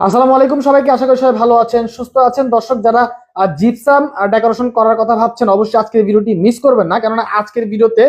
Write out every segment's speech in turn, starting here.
আসসালামু আলাইকুম সবাইকে আশা করি সবাই ভালো আছেন সুস্থ আছেন। দর্শক যারা জিপসাম ডেকোরেশন করার কথা ভাবছেন অবশ্যই আজকের ভিডিওটি মিস করবেন না। কেননা আজকের ভিডিওতে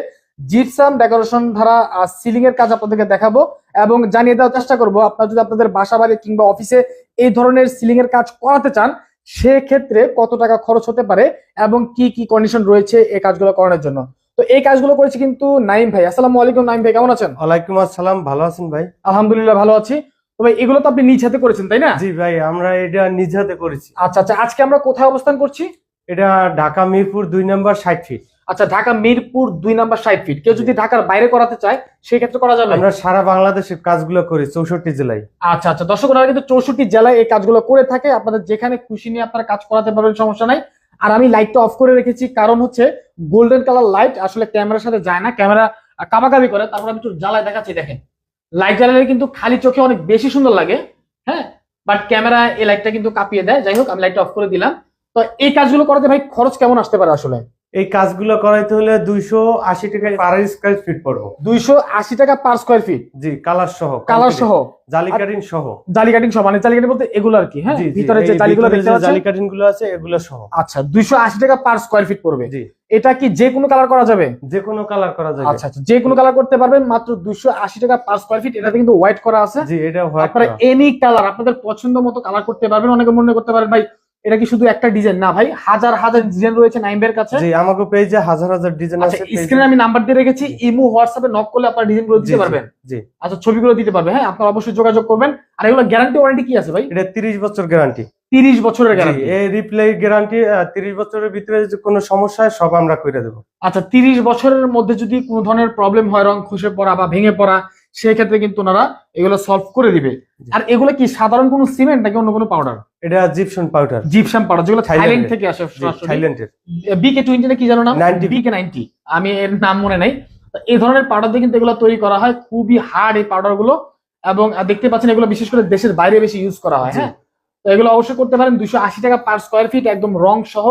জিপসাম ডেকোরেশন ধারা সিলিং এর কাজ আপনাদেরকে দেখাবো এবং জানিয়ে দেওয়ার চেষ্টা করব আপনারা যদি আপনাদের বাসা বাড়ি কিংবা অফিসে এই ধরনের সিলিং এর কাজ করাতে চান সেক্ষেত্রে কত টাকা খরচ হতে পারে এবং কি কি কন্ডিশন রয়েছে এই কাজগুলো করানোর জন্য। তো এই কাজগুলো করেছে কিন্তু নাইম ভাই। আসসালামু আলাইকুম নাইম ভাই কেমন আছেন? ওয়ালাইকুম আসসালাম ভালো আছেন ভাই? আলহামদুলিল্লাহ ভালো আছি। তবে এগুলো তো আপনি নিজ হাতে করেছেন তাই না? জি ভাই আমরা এটা নিজ হাতে করেছি। আচ্ছা আচ্ছা আজকে আমরা কোথায় অবস্থান করছি? এটা ঢাকা মিরপুর দুই নম্বর ষাট ফিট আচ্ছা ঢাকা মিরপুর দুই নাম্বার ষাট ফিট কেউ যদি ঢাকার বাইরে করাতে চায় সেই ক্ষেত্রে করা যাবে? আমরা সারা বাংলাদেশে কাজগুলো করি চৌষট্টি জেলায়। আচ্ছা আচ্ছা দর্শক ওনারা কিন্তু চৌষট্টি জেলায় এই কাজগুলো করে থাকে। আপনাদের যেখানে খুশি নিয়ে আপনারা কাজ করাতে পারবেন সমস্যা নাই। আর আমি লাইটটা অফ করে রেখেছি কারণ হচ্ছে গোল্ডেন কালার লাইট আসলে ক্যামেরার সাথে যায় না। ক্যামেরা কাবাকাবি করে তারপর আমি একটু জ্বালায় দেখাচ্ছি দেখেন। লাইট জ্বালালে কিন্তু খালি চোখে অনেক বেশি সুন্দর লাগে হ্যাঁ? বাট ক্যামেরা এই লাইটটা কিন্তু কাঁপিয়ে দেয়। যাই হোক, আমি লাইটটা অফ করে দিলাম। তো এই কাজগুলো করাতে ভাই খরচ কেমন আসতে পারে আসলে? এই কাজগুলো করাইতে হলে দুইশো আশি টাকা পার স্কোয়ার ফিট পড়ব। দুইশো আশি টাকা পার স্কোয়ার ফিট জি কালার সহ কালার সহ। জালি কাটিং সহ। জালি কাটিং সহ মানে জালি কাটিং বলতে এগুলো আর কি হ্যাঁ? ভিতরে যে জালিগুলো দেখতে পাচ্ছেন? জালি কাটিংগুলো আছে এগুলো সহ। আচ্ছা দুইশো আশি টাকা পার স্কোয়ার ফিট পড়বে। জি। এটা কি যে কোনো কালার করা যাবে? যে কোনো কালার করা যাবে। আচ্ছা আচ্ছা যে কোনো কালার করতে পারবেন মাত্র দুইশো আশি টাকা পার স্কোয়ার ফিট এটাতে কিন্তু হোয়াইট করা আছে। জি এটা হোয়াইট আপনারা এনি কালার আপনাদের পছন্দ মতো কালার করতে পারবেন অনেকে মনে করতে পারেন ভাই এটা কি শুধু একটা ডিজাইন? না ভাই হাজার হাজার ডিজাইন রয়েছে নাইমের কাছে। জি আমাকে পেজে হাজার হাজার ডিজাইন আচ্ছা আছে স্ক্রিনে আমি নাম্বার দিয়ে রেখেছি ইমো হোয়াটসঅ্যাপে নক করলে আপনারা ডিজাইনগুলো দিতে পারবেন। জি। আচ্ছা ছবিগুলো দিতে পারবে হ্যাঁ? আপনারা অবশ্যই যোগাযোগ করবেন। আর এগুলো গ্যারান্টি ওয়ারেন্টি কি আছে ভাই? এটা তিরিশ বছর গ্যারান্টি তিরিশ বছরের গ্যারান্টি এই রিপ্লাই গ্যারান্টি তিরিশ বছরের ভিতরে যে কোনো সমস্যা হয় সব আমরা করে দেবো। আচ্ছা তিরিশ বছরের মধ্যে যদি কোনো ধরনের প্রবলেম হয় রং খসে পড়া বা ভেঙে পড়া সেক্ষেত্রে কিন্তু ওনারা এগুলো সলভ করে দিবে। আর এগুলো কি সাধারণ কোনো সিমেন্ট নাকি অন্য কোনো পাউডার এটা জিপসন পাউডার জিপসাম পাউডার যেগুলো থাইল্যান্ড থেকে আসে থাইল্যান্ডের বিকে টোয়েন্টি না কি জানো না 90 বিকে নাইনটি আমি এর নাম মনে নাই। তো এই ধরনের পাউডার দিয়ে কিন্তু এগুলো তৈরি করা হয়। খুবই হার্ড এই পাউডারগুলো। এবং দেখতে পাচ্ছেন এগুলো বিশেষ করে দেশের বাইরে বেশি ইউজ করা হয় হ্যাঁ? তো এগুলো অবশ্যই করতে পারেন। দুশো আশি টাকা পার স্কোয়ার ফিট একদম রং সহ।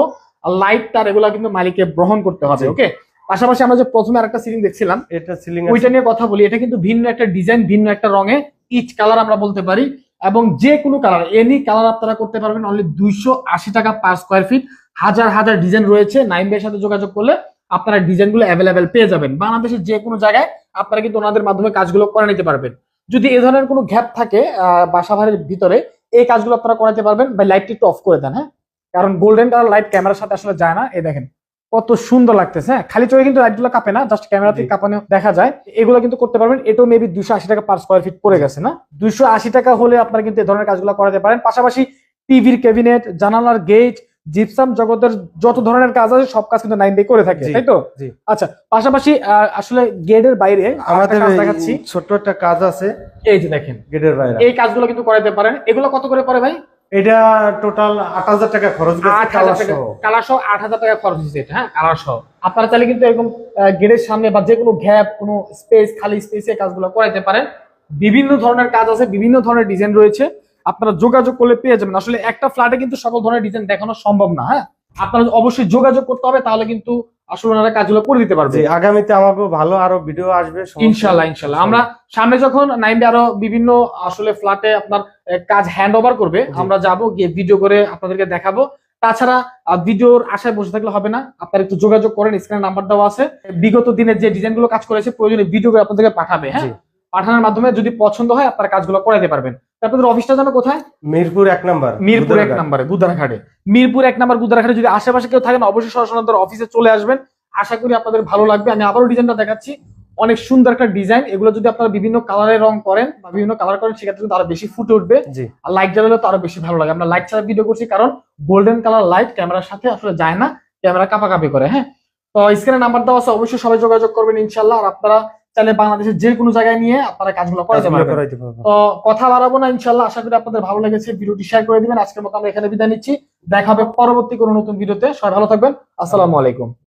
লাইট তার এগুলো কিন্তু মালিককে গ্রহণ করতে হবে ওকে পাশাপাশি আমরা যে প্রথমে আরেকটা সিলিং দেখছিলাম এটা সিলিং ওইটা নিয়ে কথা বলি। এটা কিন্তু ভিন্ন একটা ডিজাইন ভিন্ন একটা রঙে ইচ কালার আমরা বলতে পারি। এবং যে কোনো কালার এনি কালার আপনারা করতে পারবেন অনলি দুইশো আশি টাকা পার স্কোয়ার ফিট হাজার হাজার ডিজাইন রয়েছে। নাইমের সাথে যোগাযোগ করলে আপনারা ডিজাইনগুলো অ্যাভেলেবেল পেয়ে যাবেন। বাংলাদেশের যে কোনো জায়গায় আপনারা কিন্তু ওনাদের মাধ্যমে কাজগুলো করে নিতে পারবেন। যদি এ ধরনের কোনো গ্যাপ থাকে আহ, বাসা বাড়ির ভিতরে এই কাজগুলো আপনারা করাতে পারবেন। বা লাইটটি একটু অফ করে দেন হ্যাঁ? কারণ গোল্ডেন কালার লাইট ক্যামেরার সাথে আসলে যায় না। এই দেখেন কত সুন্দর লাগতেছে হ্যাঁ? খালি চোখে কিন্তু লাইটগুলো কাঁপে না জাস্ট ক্যামেরাতে। কাঁপানো দেখা যায়। এগুলো কিন্তু করতে পারবেন এটাও মেবি দুশো আশি টাকা পার স্কোয়ার ফিট পড়ে গেছে না? দুশো আশি টাকা হলে আপনারা কিন্তু এই ধরনের কাজগুলো করাতে পারেন। পাশাপাশি টিভির ক্যাবিনেট জানালার গেট জিপসাম জগতের যত ধরনের কাজ আছে সব কাজ কিন্তু নাইন ডে করে থাকে তাই তো? আচ্ছা পাশাপাশি আসলে গেটের বাইরে আমাদের দেখাচ্ছি। ছোট্ট একটা কাজ আছে। এই যে দেখেন। গেটের বাইরে। এই কাজগুলো কিন্তু করাতে পারেন। এগুলো কত করে পড়ে ভাই? এটা টোটাল আট হাজার টাকা খরচ আট হাজার টাকা কালার সহ আট হাজার টাকা খরচ হচ্ছে এটা হ্যাঁ? কালার সহ। আপনারা চাইলে কিন্তু এরকম গেটের সামনে বা যে কোনো গ্যাপ কোনো স্পেস খালি স্পেসে কাজগুলো করাইতে পারেন। বিভিন্ন ধরনের কাজ আছে বিভিন্ন ধরনের ডিজাইন রয়েছে। আপনারা যোগাযোগ করলে পেয়ে যাবেন। আসলে একটা ফ্ল্যাটে কিন্তু সকল ধরনের ডিজাইন দেখানো সম্ভব না হ্যাঁ? আপনারা অবশ্যই যোগাযোগ করতে হবে তাহলে কিন্তু আসলে ওনারা কাজগুলো করে দিতে পারবে। আগামীতে আমাকে ভালো আরও ভিডিও আসবে ইনশাল্লাহ ইনশাল্লাহ। আমরা সামনে যখন নাইমে আরও বিভিন্ন আসলে ফ্ল্যাটে আপনার কাজ হ্যান্ড ওভার করবে আমরা যাব গিয়ে ভিডিও করে আপনাদেরকে দেখাবো। তাছাড়া ভিডিওর আশায় বসে থাকলে হবে না। আপনারা একটু যোগাযোগ করেন স্ক্রিনে নাম্বার দেওয়া আছে। বিগত দিনের যে ডিজাইনগুলো কাজ করেছে প্রয়োজনে ভিডিও করে আপনাদেরকে পাঠাবে হ্যাঁ? পাঠানোর মাধ্যমে যদি পছন্দ হয় আপনারা কাজগুলো করাতে পারবেন। আপনাদের অফিসটা জানো কোথায়? মিরপুর এক নাম্বার মিরপুর এক মিরপুর এক নম্বর যদি আশেপাশে কেউ থাকেন অবশ্যই সরাসরি অফিসে চলে আসবেন। আশা করি আপনাদের ভালো লাগবে। আমি আবারও ডিজাইনটা দেখাচ্ছি। অনেক সুন্দর একটা ডিজাইন এগুলো যদি আপনারা বিভিন্ন কালারের রং করেন বা বিভিন্ন কালার করেন সেক্ষেত্রে কিন্তু আরও বেশি ফুটে উঠবে। আর লাইট জ্বালালে তো আরও বেশি ভালো লাগে। আমরা লাইট ছাড়া ভিডিও করছি কারণ গোল্ডেন কালার লাইট ক্যামেরার সাথে আসলে যায় না। ক্যামেরা কাপাকাপি করে হ্যাঁ? তো স্ক্রিনে নাম্বার দেওয়া আছে অবশ্যই সবাই যোগাযোগ করবেন ইনশাল্লাহ আর আপনারা চাইলে বাংলাদেশের যে কোনো জায়গায় নিয়ে আপনারা কাজগুলো করাতে পারবেন। তো কথা বাড়াবো না ইনশাল্লাহ আশা করি আপনাদের ভালো লেগেছে। ভিডিওটি শেয়ার করে দিবেন। আজকের মতো আমরা এখানে বিদায় নিচ্ছি। দেখা হবে পরবর্তী কোনো নতুন ভিডিওতে। সবাই ভালো থাকবেন। আসসালামু আলাইকুম।